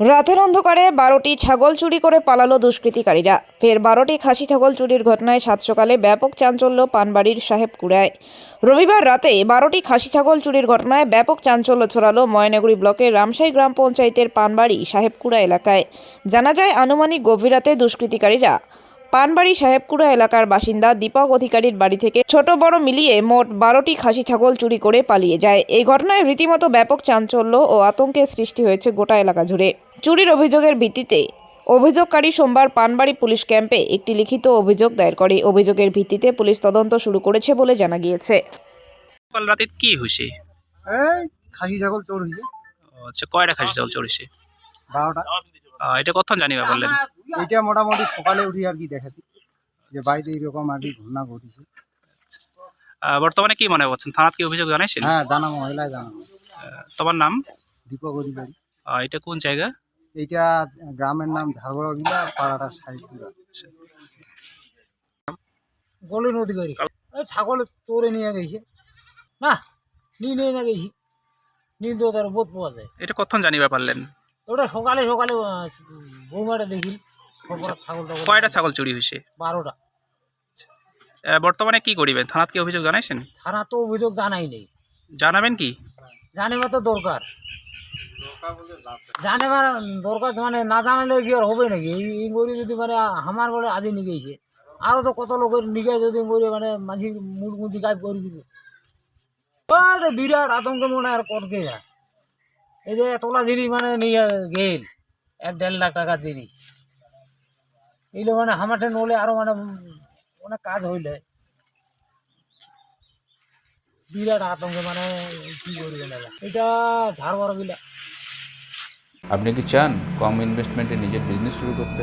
রাতের অন্ধকারে বারোটি ছাগল চুরি করে পালালো দুষ্কৃতিকারীরা। ফের বারোটি খাসি ছাগল চুরির ঘটনায় সাত সকালে ব্যাপক চাঞ্চল্য পানবাড়ির সাহেবকুড়ায় রবিবার রাতে বারোটি খাসি ছাগল চুরির ঘটনায় ব্যাপক চাঞ্চল্য ছড়ালো ময়নাগুড়ি ব্লকের রামসাই গ্রাম পঞ্চায়েতের পানবাড়ি সাহেবকুড়া এলাকায়। জানা যায়, আনুমানিক গভীর রাতে দুষ্কৃতিকারীরা পানবাড়ি সাহেবকুড়া এলাকার বাসিন্দা দীপক অধিকারীর বাড়ি থেকে ছোট বড় মিলিয়ে মোট বারোটি খাসি ছাগল চুরি করে পালিয়ে যায়। এই ঘটনায় রীতিমতো ব্যাপক চাঞ্চল্য ও আতঙ্কের সৃষ্টি হয়েছে গোটা এলাকা জুড়ে। চুরির অভিযোগের ভিত্তিতে অভিযোগকারী সোমবার পানবাড়ি পুলিশ ক্যাম্পে একটি লিখিত অভিযোগ দায়ের করে। অভিযোগের ভিত্তিতে পুলিশ তদন্ত শুরু করেছে বলে জানা গিয়েছে। কাল রাতে কি হয়েছে? এই খাসি ছাগল চোর হয়েছে। আচ্ছা কয়টা খাসি চাউল চড়েছে বারোটা। এটা কখন জানিবা বললেন? এইটা মোটামুটি সকালে উঠি আর কি দেখেছি যে বাড়িতে এইরকম আর কি ঘটনা ঘটেছে। আহ, বর্তমানে কি মনে করছেন? থানাত কি অভিযোগ জানাইছেন? হ্যাঁ জানাব মহিলায় জানাব। তোমার নাম? দীপক অধিকারী। আহ, এটা কোন জায়গা? এইটা গ্রামের নাম ঝাড়গড়া গিলা পাড়াটা সাইপুরা গলিন অধিকারী। এই ছাগল তোরে নিয়ে গেছে। না নিয়ে নিয়ে না গেছি। নিয়ে তো তার বোধ পাওয়া যায়। এটা কখন জানিবা পারলেন? ওটা সকালে সকালে বৌমাটা দেখি খবর ছাগল টাগল কয়টা ছাগল চুরি হয়েছে? বারোটা। আহ, বর্তমানে কি করিবেন? থানাত কি অভিযোগ জানাইছেন? থানা তো অভিযোগ জানাই নেই। জানাবেন কি? জানেবা তো দরকার। জানেবার দরকার মানে না জানালে কি আর হবে নাকি? এই করে যদি মানে আমার বলে আজই নিয়ে গেছে আরও তো কত লোকের নিগে যদি করে মানে মাঝি মুড মুদি গাইব করে দিবে। বিরাট আতঙ্ক মনে আর করকে যায় এই যে তোলা জিনিস মানে নিয়ে গেল। এক দেড় লাখ টাকা জিনিস এইগুলো মানে হামাটে নলে আরও মানে অনেক কাজ হইলে। বিরাট আতঙ্ক মানে কি করবে এটা ঝাড় বিলা। আপনি কি চান কম ইনভেস্টমেন্টে নিজের বিজনেস শুরু করতে?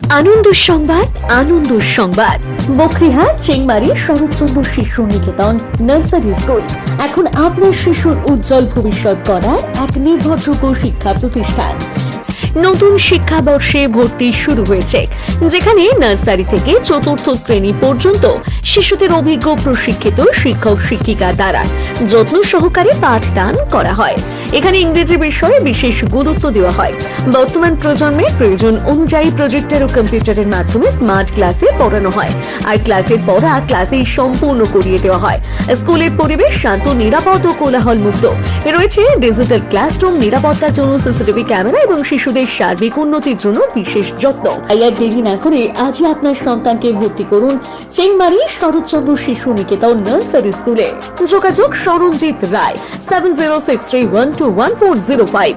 আনন্দ সংবাদ আনন্দ সংবাদ। বকরিহাট চেংমারি, শরৎচন্দ্র শিশু নিকেতন নার্সারি স্কুল। এখন আপনার শিশুর উজ্জ্বল ভবিষ্যৎ গড়ার এক নির্ভরযোগ্য শিক্ষা প্রতিষ্ঠান। নতুন শিক্ষাবর্ষে ভর্তি শুরু হয়েছে, যেখানে নার্সারি থেকে চতুর্থ শ্রেণি পর্যন্ত শিশুদের অভিজ্ঞ প্রশিক্ষিত শিক্ষক শিক্ষিকা দ্বারা যত্ন সহকারে পাঠদান করা হয়। এখানে ইংরেজি বিষয়ে বিশেষ গুরুত্ব দেওয়া হয়। বর্তমান প্রজন্মের প্রয়োজন অনুযায়ী প্রজেক্টর ও কম্পিউটারের মাধ্যমে স্মার্ট ক্লাসে পড়ানো হয়। আর ক্লাসের পড়া ক্লাসেই সম্পূর্ণ করিয়ে দেওয়া হয়। স্কুলের পরিবেশ শান্ত নিরাপদ ও কোলাহল মুক্ত রয়েছে ডিজিটাল ক্লাসরুম নিরাপত্তার জন্য সিসিটিভি ক্যামেরা এবং শিশুদের সার্বিক উন্নতির জন্য বিশেষ যত্ন। তাই আর দেরি না করে আজই আপনার সন্তানকে ভর্তি করুন চেংমারি শরৎচন্দ্র শিশু নিকেতন নার্সারি স্কুলে। যোগাযোগ Saranjit Roy seven zero six three one two one four zero five